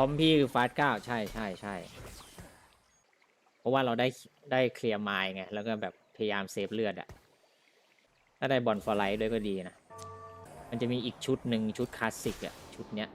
อมพี่คือฟาสเก้าใช่ใช่ใช่เพราะว่าเราได้ได้เคลียร์ไมล์ไง แล้วก็แบบพยายามเซฟเลือดอะถ้าได้บอลฟอร์ไลท์ด้วยก็ดีนะ มันจะมีอีกชุดหนึ่งชุดคลาสสิกอะชุดเนี้ย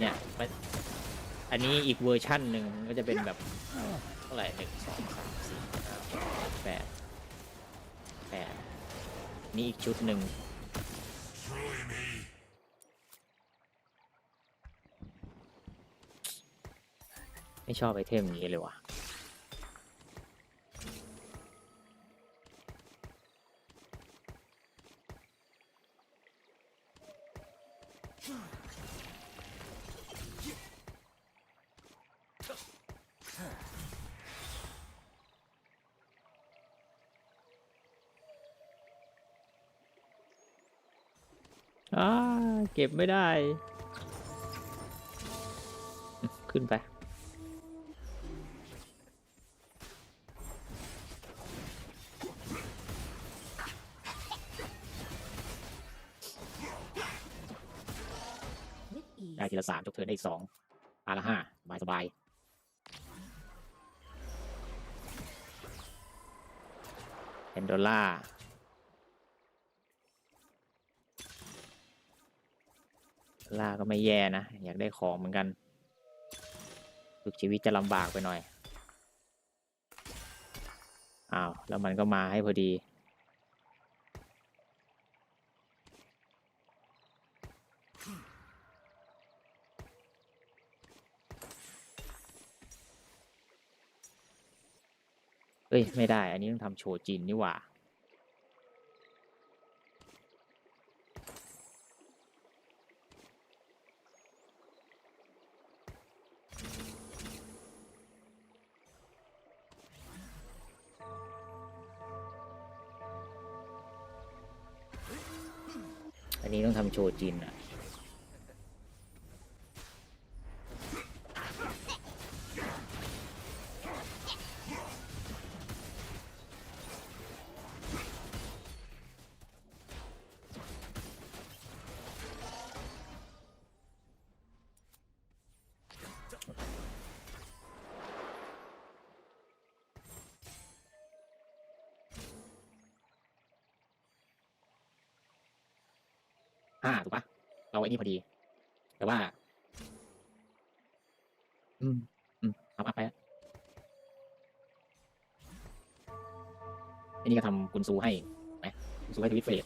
เนี่ยมันอันนี้อีกเวอร์ชั่นหนึ่งก็จะเป็นแบบเท่าไหร่หนึ่งสองสามสี่ห้าหกแปดแปดนี่อีกชุดหนึ่ง ไม่ชอบไอเทมนี้เลยว่ะอ่าเก็บไม่ได้ ขึ้นไป ease. ได้ทีละสามจบเทิร์นได้อีกสองอาละห้าสบายสบายเฮนโดล่าล่าก็ไม่แย่นะ อยากได้ของเหมือนกันฝึกชีวิตจะลำบากไปหน่อย อ้าว แล้วมันก็มาให้พอดี เอ้ย ไม่ได้ อันนี้ต้องทำโชว์จินนี่หว่า อันนี้ต้องทำโชว์จินอะ ห้าถูกปะเราไอ้นี่พอดี แต่ว่า อืมอืมเอาอัพไปอะไอ้นี่ก็ทำกุนซูให้ไหมกุนซูให้ทวิตเฟรด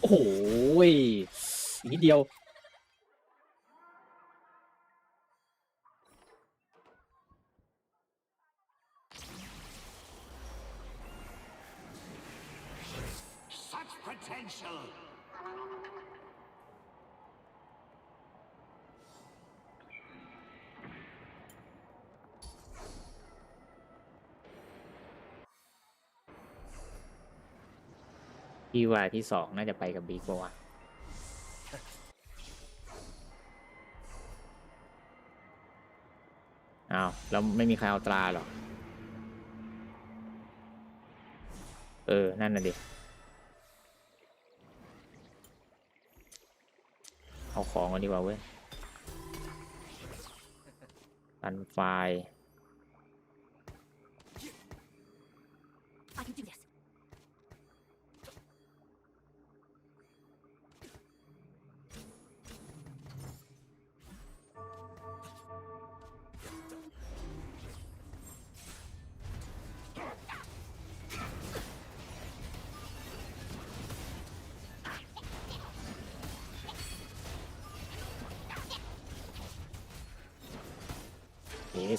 โอ้โหยอีกนิดเดียว พี่ว่าที่สองน่าจะไปกับบิ๊กบัวะอ้าวแล้วไม่มีใครเอาตราหรอ เออ นั่นน่ะดิ เอาของกันดีกว่าเว้ยอันไฟล์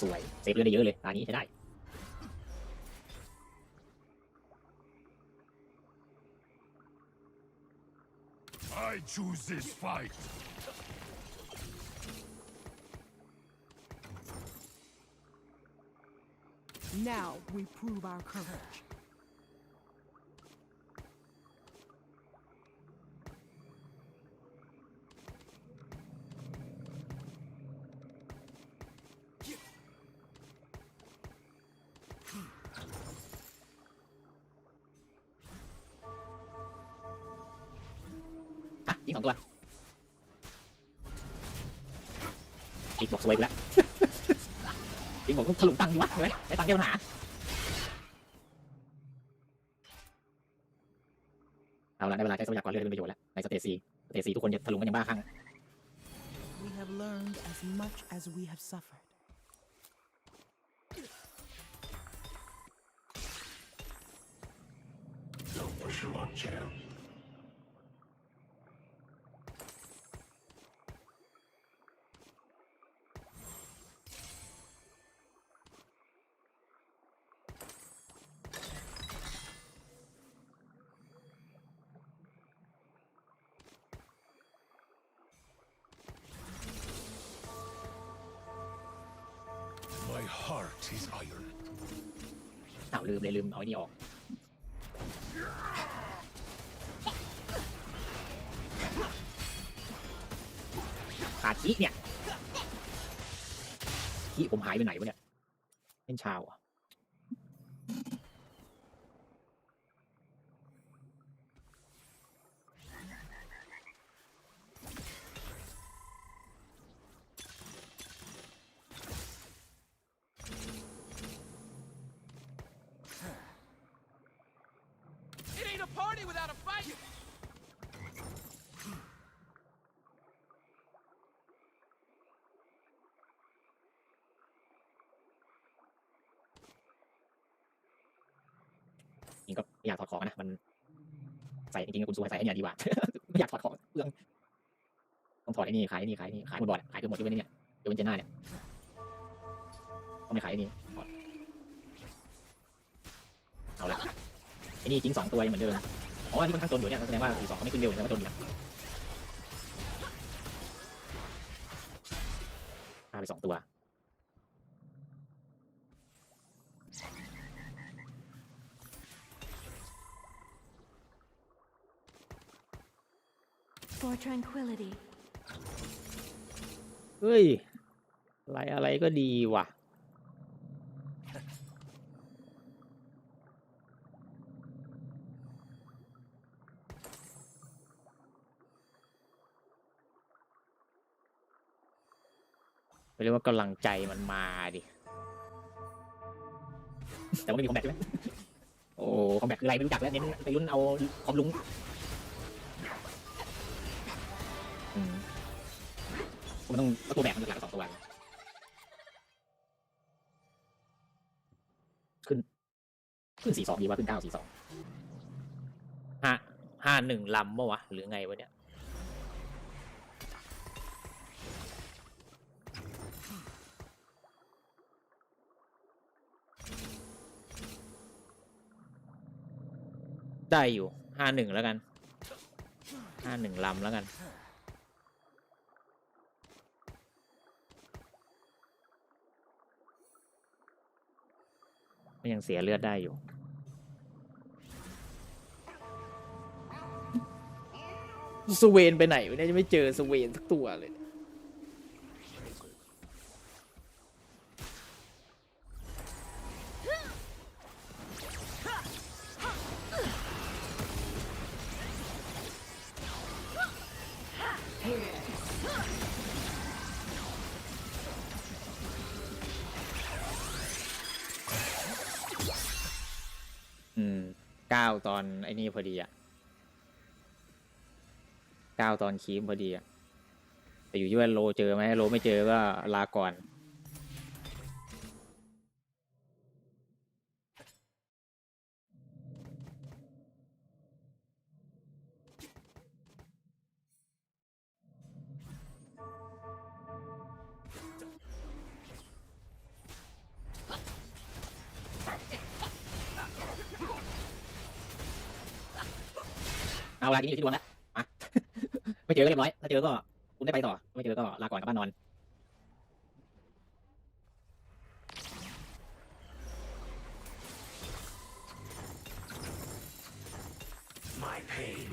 สวยเซฟเลือดได้เยอะเลยตานี้ใช้ได้ I choose this fight! Now we prove our courage. เฮ้ยได้ตังค์เยอะหนาเอาละได้เวลาใช้ทรัพยากรเลือดเป็นประโยชน์แล้วในสเตจซีสเตจซีทุกคนจะถลุงกันอย่างบ้าคลั่ง We have learned as much as we have suffered. ลืมเลยลืมเอาไอ้นี่ออกขาดขี้เนี่ยขี้ผมหายไปไหนวะเนี่ยเป็นชาวอะ It ain't a party without a fight! จริงก็ไม่อยากถอดของนะ มัน ใส่จริงๆคุณสวยใส่ไอ้เนี่ยดีกว่าไม่อยากถอดของเรื่องต้องถอดไอ้นี่ขายไอ้นี่ขายไอ้นี่ขายหมดบอร์ดขายเกือบหมดยกเว้นไอ้เนี่ยยกเว้นเจน่าเนี่ยต้องไม่ขายไอ้นี่ถอดเอาละไอ้นี่จริงสองตัวยังเหมือนเดิมอ๋ออันนี้มันข้างจนอยู่เนี่ยแสดงว่าสี่สองเขาไม่ขึ้นเร็วแสดงว่าจนอยู่นะฆ่าไปสองตัว For tranquility. เฮ้ยอะไรอะไรก็ดีว่ะ เรียกว่ากำลังใจมันมาดิ แต่ว่าไม่มีคอมแบทใช่ไหมโอ้คอมแบทคืออะไรไม่รู้จักแล้วเน้นไปรุ่นเอาคอมลุง มันต้องเอาตัวแบกมันหลักสองตัวขึ้น ขึ้นสี่สองดีว่าขึ้นเก้าสี่สองห้าห้าหนึ่งลำเมื่อวะ หรือไงวะเนี่ยได้อยู่ห้าหนึ่งแล้วกันห้าหนึ่งลำแล้วกัน ก็ยังเสียเลือดได้อยู่ สเวนไปไหนวะเนี่ยจะไม่เจอสเวนสักตัวเลย ก้าตอนไอ้นี่พอดีอะเก้าตอนคีมพอดีอะแต่อยู่ที่ว่าโลเจอไหมโลไม่เจอก็ลาก่อน นี้อยู่ที่ดวงแล้วมา ไม่เจอก็เรียบร้อย ถ้าเจอก็คุณได้ไปต่อ ไม่เจอก็ลาก่อนกลับบ้านนอน My pain,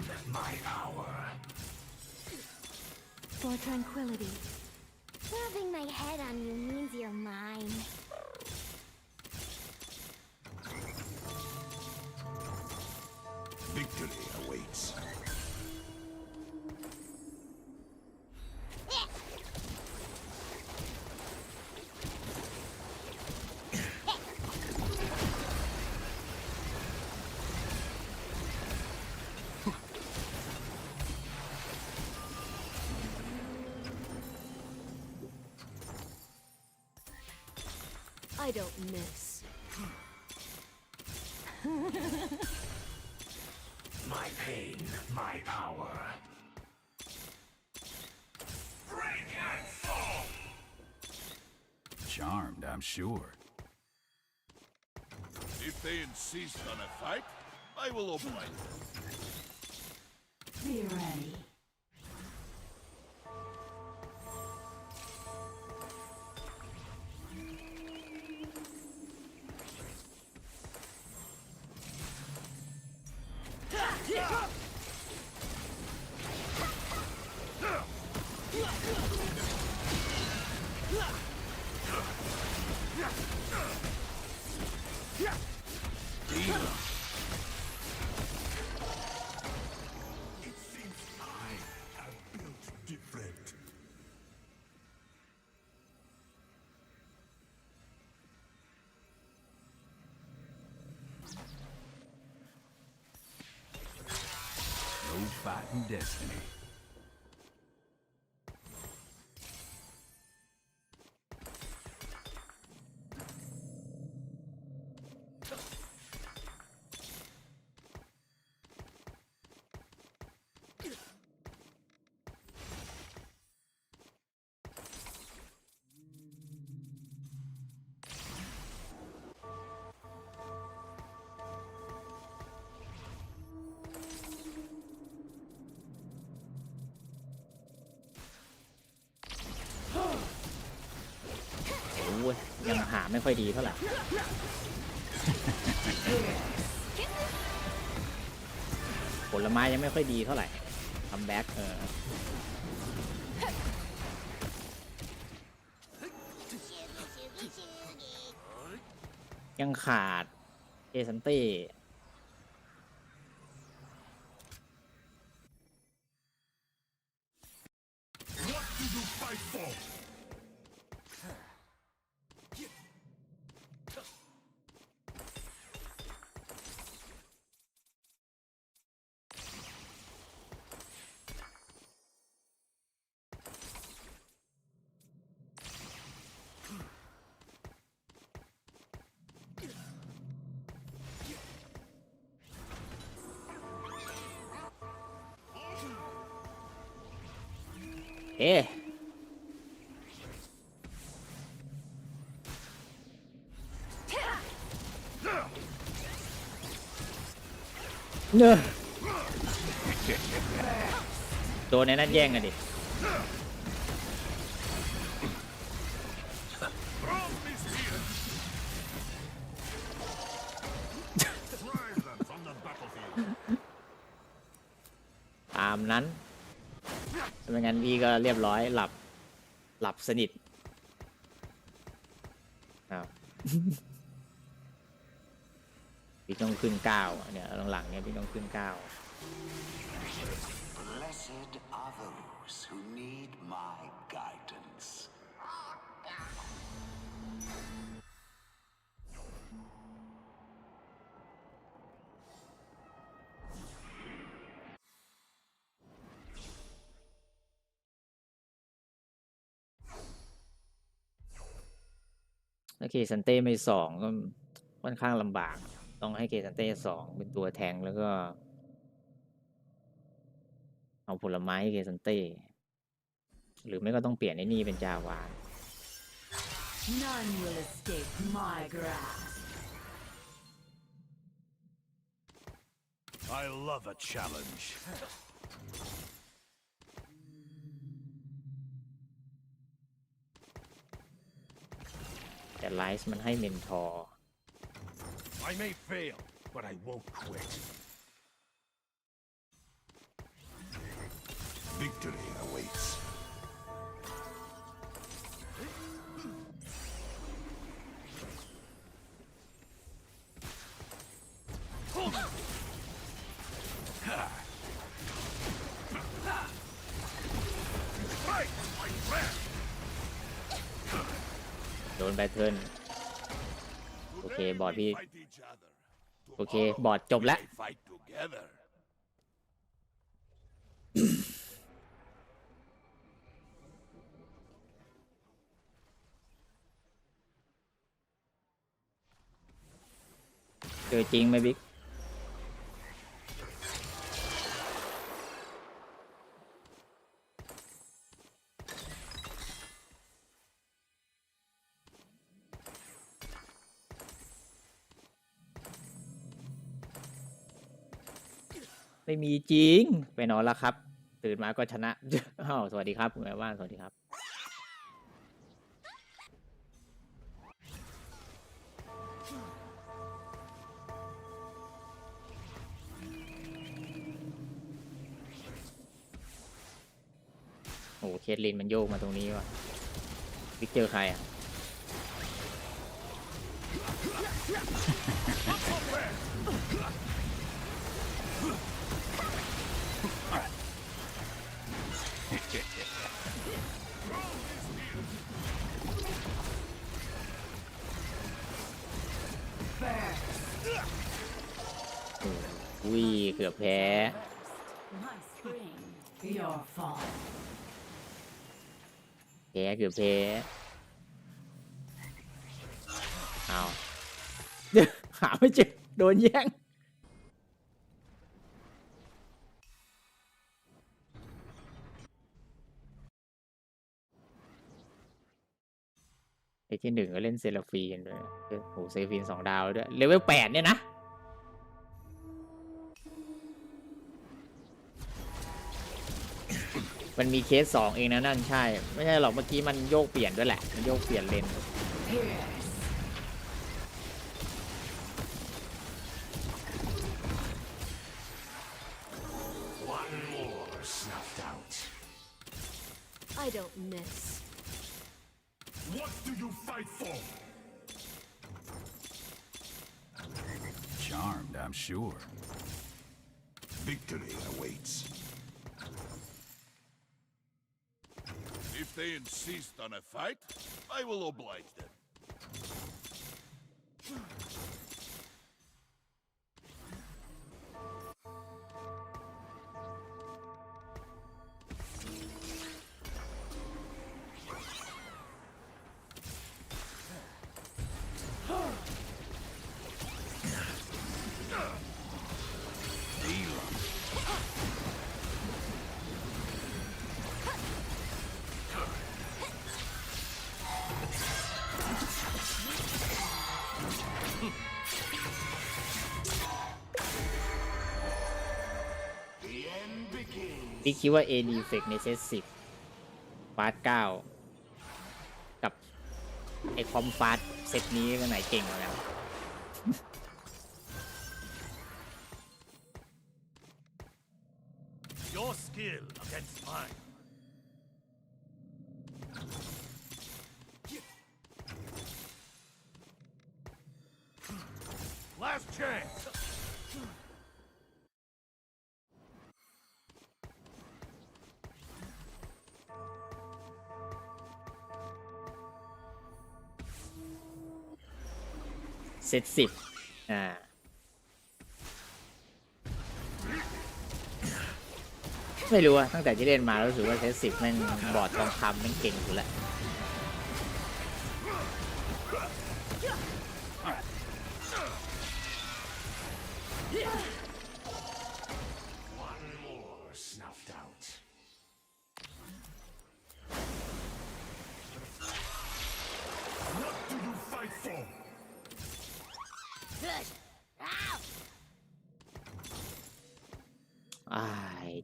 don't miss. My pain, my power. Break and fall! Charmed, I'm sure. If they insist on a fight, I will oblige. Be Yeah. Destiny. ไม่ค่อยดีเท่าไหร่ผลไม้ยังไม่ค่อยดีเท่าไหร่คัมแบ็กเออยังขาดเอซันเต้ เอ๊ะเนอะโดนในนั้นแย่งกันดิ เรียบร้อยหลับ หลับสนิทครับพี่ต้องขึ้นเก้าเนี่ยหลังๆเนี่ยพี่ต้องขึ้นเก้า Blessed are those who need my guidance. ถ้าเคซันเต้ไม่สองก็ค่อนข้างลำบาก ต้องให้เคซันเต้สองเป็นตัวแทงแล้วก็ เอาผลไม้ให้เคซันเต้ หรือไม่ก็ต้องเปลี่ยนไอ้นี่เป็นจาวา None will escape my grasp. I love a challenge. แต่ไลซ์มันให้เมนทอร์ I may fail, but I won't quit. Victory awaits. โดนแบทเทิลโอเคบอดพี่ โอเคบอดจบแล้ว เจอจริงไหมบิ๊ก ไม่มีจริง ไปนอนแล้วครับ ตื่นมาก็ชนะ อ้าวสวัสดีครับคุณแม่บ้านสวัสดีครับ โอ้เคทลินมันโยกมาตรงนี้ว่ะวิกเจอใครอะ อุ้ยเกือบแพ้ แพ้เกือบแพ้เอาหาไม่เจอโดนแย่งไอ้ที่หนึ่งก็เล่นเซราฟีนด้วยโอ้โหเซราฟีนสองดาวด้วย เลเวลแปดเนี่ยนะ มันมีเคสสองเองนะนั่นใช่ ไม่ใช่หรอกเมื่อกี้มันโยกเปลี่ยนด้วยแหละ มันโยกเปลี่ยนเลน Pierce. Snuffed out. I don't miss. What do you fight for? Charmed, I'm sure. Victory awaits. They insist on a fight, I will oblige them. พี่คิดว่า AD Effect ในเซตสิบฟาสเก้ากับไอคอมฟาสเซตนี้ก็ไหนเก่งกว่ากัน ซตสิบอ่าไม่รู้อะตั้งแต่ที่เล่นมารู้สึกว่าเซตสิบม่นบอร์ดทองคำม่นเก่งอยู่แหละ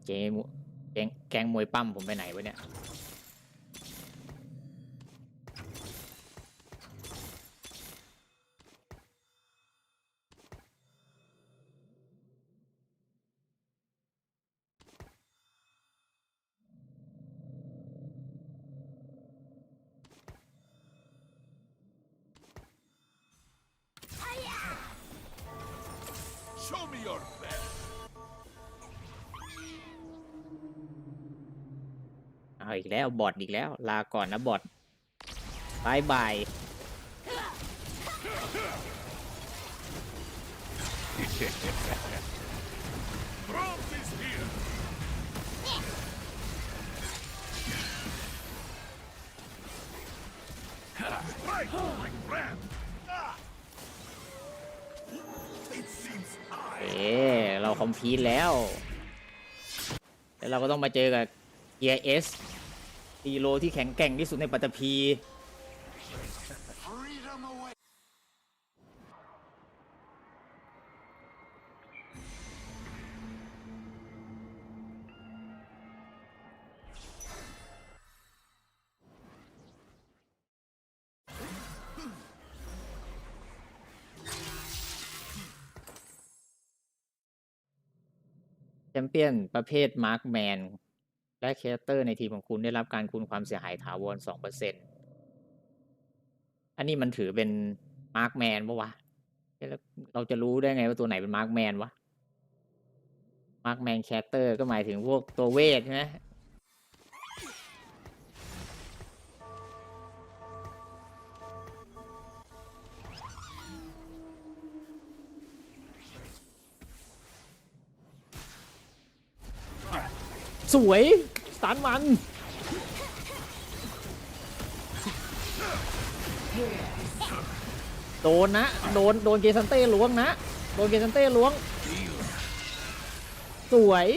เจ๊แกงแกงมวยปั้มผมไปไหนวะเนี่ย เอาอีกแล้วบอทอีกแล้ว ลาก่อนนะบอทบายบาย Gromp is here. Right, my friend. Ah. It's เราคอมพีทแล้ว แล้วเราก็ต้องมาเจอกับเกียร์เอส ตีโลที่แข็งแกร่งที่สุดในปัตตภีแชมเปี้ยนประเภทมาร์คแมน และแคสเตอร์ในทีมของคุณได้รับการคูณความเสียหายถาวร2%อันนี้มันถือเป็นมาร์คแมนปะวะเราจะรู้ได้ไงว่าตัวไหนเป็นมาร์คแมนวะมาร์คแมนแคสเตอร์ก็หมายถึงพวกตัวเวทใช่ไหม สวยสตาร์มันโดนนะ โดน โดนเกซันเต้ล้วงนะ โดนเกซันเต้ล้วง สวย